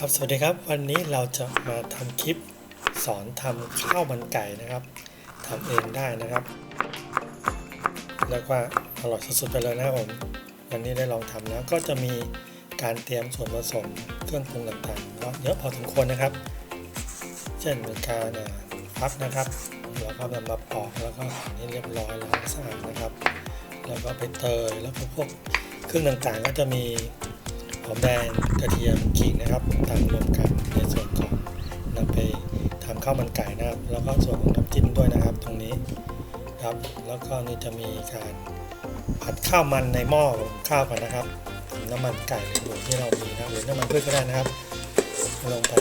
ครับสวัสดีครับ วันนี้เราจะมาทำคลิปสอนทำข้าวมันไก่นะครับทำเองได้นะครับแล้วก็อร่อยสุดๆไปเลยนะครับผมวันนี้ได้ลองทำแล้วก็จะมีการเตรียมส่วนผสมเครื่องปรุงต่างๆก็เยอะพอสมควรนะครับ เช่นมีการอ่าฟักนะครับแล้วก็นำมาปอกแล้วก็หั่นให้เรียบร้อยแล้วสะอาดนะครับ แล้วก็ไปเตยแล้วก็พวกเครื่องต่างๆ ก็จะมี หอมแดงกระเทียมขิงนะครับต่างรวมกันในส่วนของนำไปทำข้าวมันไก่นะครับ แล้วก็ส่วนของน้ำจิ้มด้วยนะครับ ตรงนี้ครับ แล้วก็นี่จะมีการผัดข้าวมันในหม้อข้าวกันนะครับน้ำมันไก่หรือที่เรามีนะหรือน้ำมันพืชก็ได้นะครับ ลงไป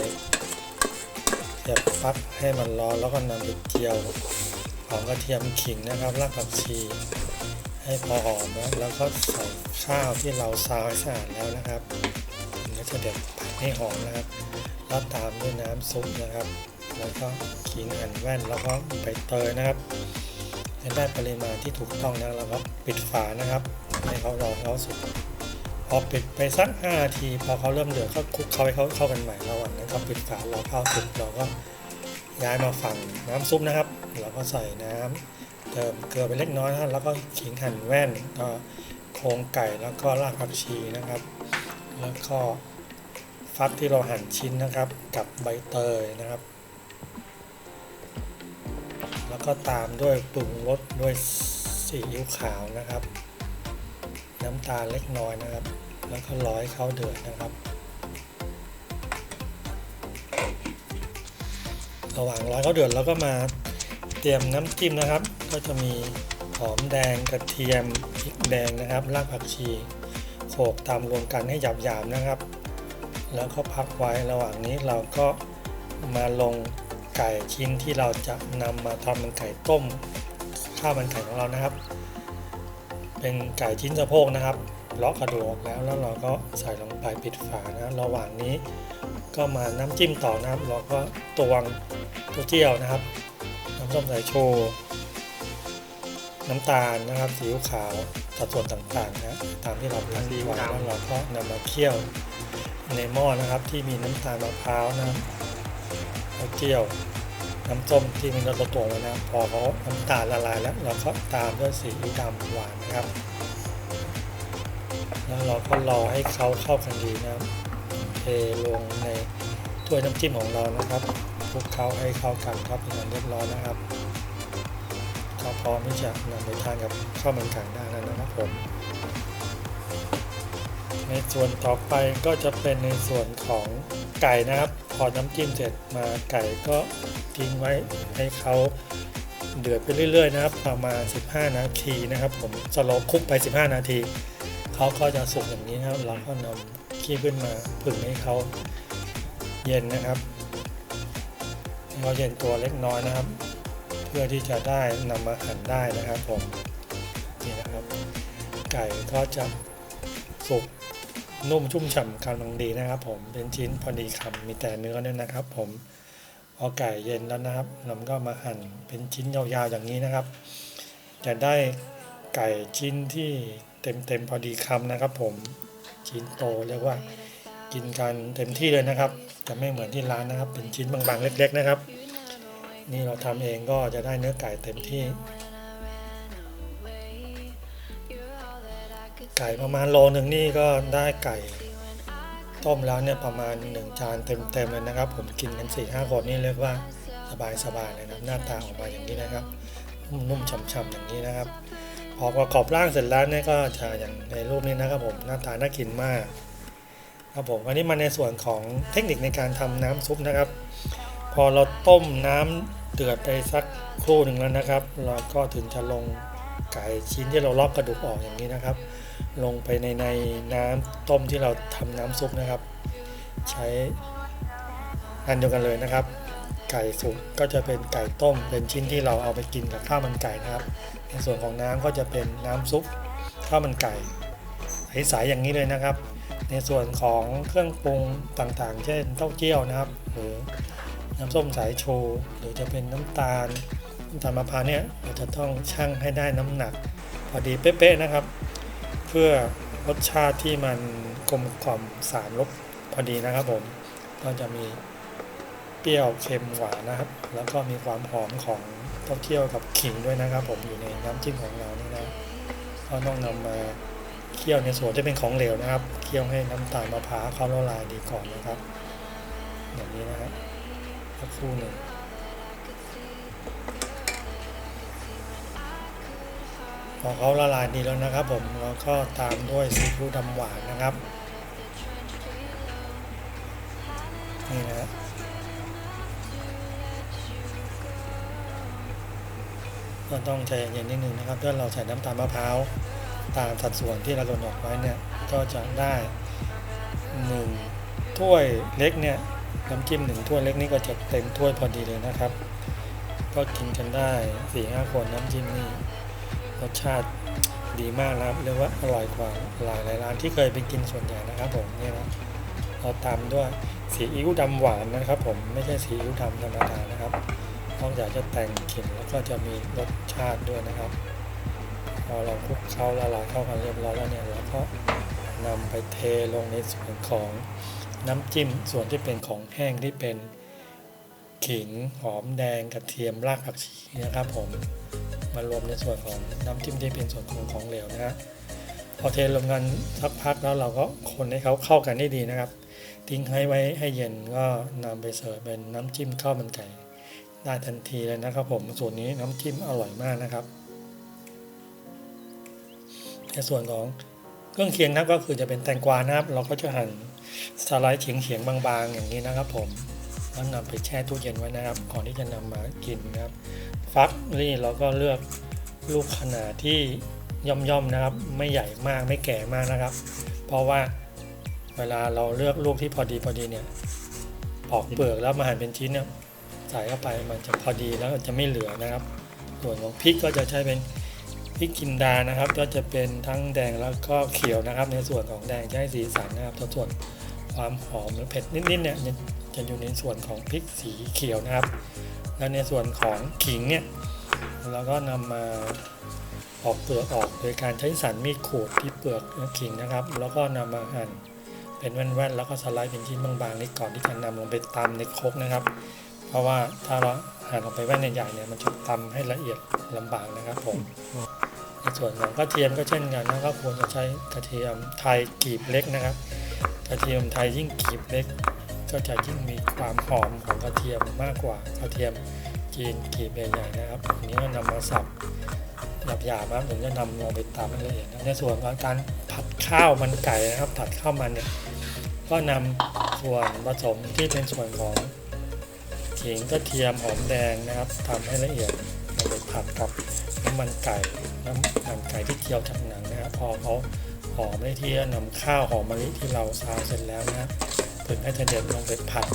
เสียบปลั๊กให้มันร้อนแล้วก็นำไปเจียวหอมกระเทียมขิงนะครับรากผักชี ให้พอหอมนะแล้วก็ใส่ ข้าวที่เราซาวให้สะอาดแล้วนะครับมันก็จะเด็ดผัดให้หอมนะครับ แล้วตามด้วยน้ำซุปนะครับ แล้วก็ขิงหั่นแว่นแล้วก็ใบเตยนะครับให้ได้ปริมาณที่ถูกต้องนะแล้วก็ปิดฝานะครับให้เขารอเขาสุกพอปิดไปสัก5นาทีพอเขาเริ่มเดือดก็คลุกเขาให้เขาเข้ากันใหม่ระหว่างนั้นก็ปิดฝารอข้าวสุกเราก็ย้ายมาฝั่งน้ำซุปนะครับ เราก็ใส่น้ำเติมเกลือไปเล็กน้อยนะครับแล้วก็ขิงหั่นแว่นก็ โครงไก่แล้วก็รากผักชีนะครับ แล้วก็ฟักที่เราหั่นชิ้นนะครับ กับใบเตยนะครับ แล้วก็ตามด้วยปรุงรสด้วยซีอิ๊วขาวนะครับ น้ำตาลเล็กน้อยนะครับ แล้วก็ร้อยเข้าเดือดนะครับ ระหว่างร้อยเข้าเดือดเราก็มาเตรียมน้ำจิ้มนะครับ ก็จะมี หอมแดงกระเทียมพริกแดงนะครับรากผักชีโขกตามรวมกันให้หยาบๆนะครับ แล้วก็พักไว้ระหว่างนี้เราก็มาลงไก่ชิ้นที่เราจะนำมาทำเป็นไก่ต้มข้าวมันไก่ของเรานะครับ เป็นไก่ชิ้นสะโพกนะครับเลาะกระดูกออกแล้วแล้วเราก็ใส่ลงไปปิดฝานะระหว่างนี้ก็มาน้ำจิ้มต่อนะครับ เราก็ตวงตัวเจียวนะครับ น้ำส้มสายชู น้ำตาลนะครับซีอิ๊วขาวสัดส่วนต่างๆนะตามที่เราตั้งดีไว้แล้วเราก็นำมาเคี่ยวในหม้อนะครับ ที่มีน้ำตาลมะพร้าวนะครับแล้วเจียวน้ำส้มที่มีรสตัวไว้นะพอเขาน้ำตาลละลายแล้วเราก็ตามด้วยซีอิ๊วดำหวานนะครับ แล้วเราก็รอให้เขาเข้ากันดีนะครับเทลงในถ้วยน้ำจิ้มของเรานะครับคลุกเคล้าให้เข้ากันครับเป็นอันเรียบร้อยนะครับ ก็พร้อมที่จะนำไปทานกับข้าวมันไก่ได้แล้วนะครับผม ในส่วนต่อไปก็จะเป็นในส่วนของไก่นะครับ พอน้ำจิ้มเสร็จมาไก่ก็ทิ้งไว้ให้เขาเดือดไปเรื่อยๆนะครับ ประมาณ 15 นาทีนะครับ ผมสโลคุกไป 15 นาทีเขาก็จะสุกอย่างนี้นะครับเราก็นำขี้ขึ้นมาผึ่งให้เขาเย็นนะครับเราเย็นตัวเล็กน้อยนะครับ พื่อที่จะได้นำมาหั่นได้นะครับผมนี่นะครับ ไก่ก็จะสุกนุ่มชุ่มฉ่ำกำลังดีนะครับ ผมเป็นชิ้นพอดีคำมีแต่เนื้อเนี่ยนะครับ ผมพอไก่เย็นแล้วนะครับเราก็มาหั่นเป็นชิ้นยาวๆอย่างนี้นะครับ จะได้ไก่ชิ้นที่เต็มๆพอดีคำนะครับ ผมชิ้นโตเรียกว่ากินกันเต็มที่เลยนะครับ จะไม่เหมือนที่ร้านนะครับ เป็นชิ้นบางๆเล็ก ๆ นะครับ นี่เราทำเองก็จะได้เนื้อไก่เต็มที่ ไก่ประมาณโลหนึ่งนี่ก็ได้ไก่ ต้มแล้วเนี่ยประมาณ 1 จานเต็มๆเลยนะครับ ผมกินกัน4ี่ห้าคนนี่เรียกว่าสบายๆเลยนะครับหน้าตาออกมาอย่างนี้นะครับ นุ่มๆฉ่ำๆอย่างนี้นะครับพอประกอบร่างเสร็จแล้วเนี่ยก็จะอย่างในรูปนี้นะครับผมหน้าตาน่ากินมากครับผมอันนี้มาในส่วนของเทคนิคในการทำน้ำซุปนะครับ พอเราต้มน้ำเดือดไปสักครู่หนึ่งแล้วนะครับ เราก็ถึงจะลงไก่ชิ้นที่เราลอกกระดูกออกอย่างนี้นะครับ ลงไปในในน้ำต้มที่เราทำน้ำซุปนะครับ ใช้อันเดียวกันเลยนะครับ ไก่สุกก็จะเป็นไก่ต้ม เป็นชิ้นที่เราเอาไปกินกับข้าวมันไก่นะครับ ในส่วนของน้ำก็จะเป็นน้ำซุปข้าวมันไก่ใสๆอย่างนี้เลยนะครับ ในส่วนของเครื่องปรุงต่างๆ เช่นเต้าเจี้ยวนะครับ หรือ น้ำส้มสายชูหรือจะเป็นน้ำตาลน้ำตาลมะพร้าวเนี่ยเราจะต้องชั่งให้ได้น้ำหนักพอดีเป๊ะๆนะครับ เพื่อรสชาติที่มันกลมกล่อมสามรสพอดีนะครับผมก็จะมีเปรี้ยวเค็มหวานนะครับ แล้วก็มีความหอมของเต้าเจี้ยวกับขิงด้วยนะครับ ผมอยู่ในน้ำจิ้มของเรานี่นะก็ต้องนำมาเคี่ยวในส่วนที่เป็นของเหลวนะครับ เคี่ยวให้น้ำตาลมะพร้าวเขาละลายดีก่อนนะครับ อย่างนี้นะครับ สักครู่หนึ่งพอเขาละลายดีแล้วนะครับผมเราก็ตามด้วยซีฟู้ดดำหวานนะครับ นี่นะก็ต้องใจเย็นนิดนึงนะครับถ้าเราใส่น้ำตาลมะพร้าวตามสัดส่วนที่เรากำหนดไว้เนี่ยก็จะได้หนึ่งถ้วยเล็กเนี่ย น้ำจิ้มหนึ่งถ้วยเล็กนี่ก็จะเต็มถ้วยพอดีเลยนะครับ ก็กินกันได้สี่ห้าคนน้ำจิ้มนี่รสชาติดีมากนะครับเรียกว่าอร่อยกว่าหลายหลายร้านที่เคยไปกินส่วนใหญ่นะครับผมนี่นะเราตามด้วยซีอิ๊วดำหวานนะครับ ผมไม่ใช่ซีอิ๊วดำธรรมดานะครับนอกจากจะแต่งกลิ่นแล้วก็จะมีรสชาติด้วยนะครับ พอเราคลุกเคล้าละลายเข้ากันเรียบร้อยแล้วเนี่ยเราก็นำไปเทลงในส่วนของ น้ำจิ้มส่วนที่เป็นของแห้งที่เป็นขิงหอมแดงกระเทียมรากผักชีนะครับผมมารวมในส่วนของน้ำจิ้มที่เป็นส่วนของของเหลวนะฮะพอเทรวมกันสักพักแล้วเราก็คนให้เขาเข้ากันได้ดีนะครับ ทิ้งให้ไว้ให้เย็นก็นำไปเสิร์ฟเป็นน้ำจิ้มข้าวมันไก่ได้ทันทีเลยนะครับผมส่วนนี้น้ำจิ้มอร่อยมากนะครับในส่วนของเครื่องเคียงนะครับก็คือจะเป็นแตงกวานะครับ เราก็จะหั่น สไลด์เฉียงๆบางๆ อย่างนี้นะครับ ผมแล้วนำไปแช่ตู้เย็นไว้นะครับ ก่อนที่จะนำมากินนะครับ ฟักนี่เราก็เลือกลูกขนาดที่ย่อมๆนะครับ ไม่ใหญ่มากไม่แก่มากนะครับ เพราะว่าเวลาเราเลือกลูกที่พอดีพอดีเนี่ยปอกเปลือกแล้วมาหั่นเป็นชิ้นเนี่ยใส่เข้าไปมันจะพอดีแล้วจะไม่เหลือนะครับ ส่วนของพริกก็จะใช้เป็นพริกกินดานะครับ ก็จะเป็นทั้งแดงแล้วก็เขียวนะครับ ในส่วนของแดงจะให้สีสันนะครับส่วน ความหอมหรือเผ็ดนิดๆเนี่ยจะอยู่ในส่วนของพริกสีเขียวนะครับ แล้วในส่วนของขิงเนี่ยเราก็นำมาออกเปลือกออกโดยการใช้สันมีดขูดที่เปลือกขิงนะครับ แล้วก็นำมาหั่นเป็นแว่นๆแล้วก็สไลด์เป็นชิ้นบางๆนี่ก่อนที่จะนำลงไปตำในครกนะครับ เพราะว่าถ้าเราหั่นลงไปแว่นใหญ่ๆเนี่ยมันจะตำให้ละเอียดลำบากนะครับผมในส่วนของกระเทียมก็เช่นกันนะก็ควรจะใช้กระเทียมไทยกรีบเล็กนะครับ กระเทียมไทยยิ่งกรีบเล็ก ก็จะยิ่งมีความหอมของกระเทียมมากกว่ากระเทียมจีนกรีบใหญ่ๆนะครับอันนี้ก็นำมาสับหยาบๆนะครับถึงจะนำลงไปตำละเอียดในส่วนของการผัดข้าวมันไก่นะครับผัดข้าวมันเนี่ยก็นำส่วนผสมที่เป็นส่วนของขิงกระเทียมหอมแดงนะครับทำให้ละเอียดนำไปผัดกับน้ำมันไก่น้ำมันไก่ที่เคี่ยวจากหนังนะครับพอเขา หอมได้ที่นำข้าวหอมมะลิที่เราซาวเสร็จแล้วนะถึงให้เด็ดลงไปผัด